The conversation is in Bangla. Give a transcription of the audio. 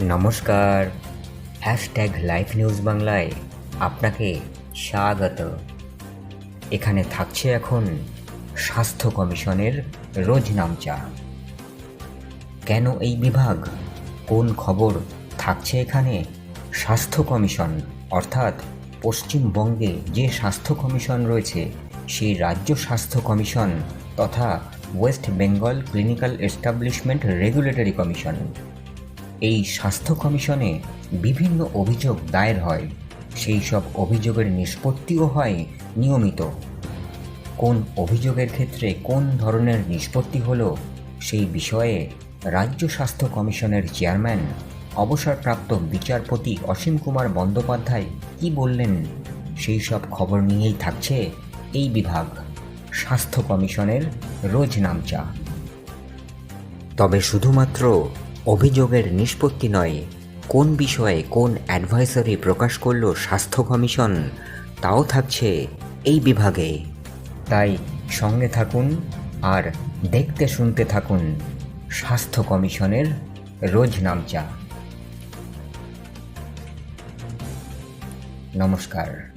নমস্কার। হ্যাশট্যাগ লাইফ নিউজ বাংলায় আপনাকে স্বাগত। এখানে থাকছে এখন স্বাস্থ্য কমিশনের রোজ নামচা কেন এই বিভাগ? কোন খবর থাকছে এখানে? স্বাস্থ্য কমিশন, অর্থাৎ পশ্চিমবঙ্গে যে স্বাস্থ্য কমিশন রয়েছে, সেই রাজ্য স্বাস্থ্য কমিশন তথা West Bengal clinical establishment regulatory commission. এই স্বাস্থ্য কমিশনে বিভিন্ন অভিযোগ দায়ের হয়। সেই সব অভিযোগের নিষ্পত্তিও হয় নিয়মিত। কোন অভিযোগের ক্ষেত্রে কোন ধরনের নিষ্পত্তি হলো, সেই বিষয়ে রাজ্য স্বাস্থ্য কমিশনের চেয়ারম্যান, অবসরপ্রাপ্ত বিচারপতি অসীম কুমার বন্দ্যোপাধ্যায় কি বললেন, সেই সব খবর নিয়েই থাকছে এই বিভাগ। স্বাস্থ্য কমিশনের রোজ নামচা। তবে শুধুমাত্র অভিযোগের নিষ্পত্তি নয়। কোন বিষয়ে কোন অ্যাডভাইসারি প্রকাশ করল স্বাস্থ্য কমিশন, তাও থাকছে এই বিভাগে। তাই সঙ্গে থাকুন আর দেখতে শুনতে থাকুন স্বাস্থ্য কমিশনের রোজ নামচা। নমস্কার।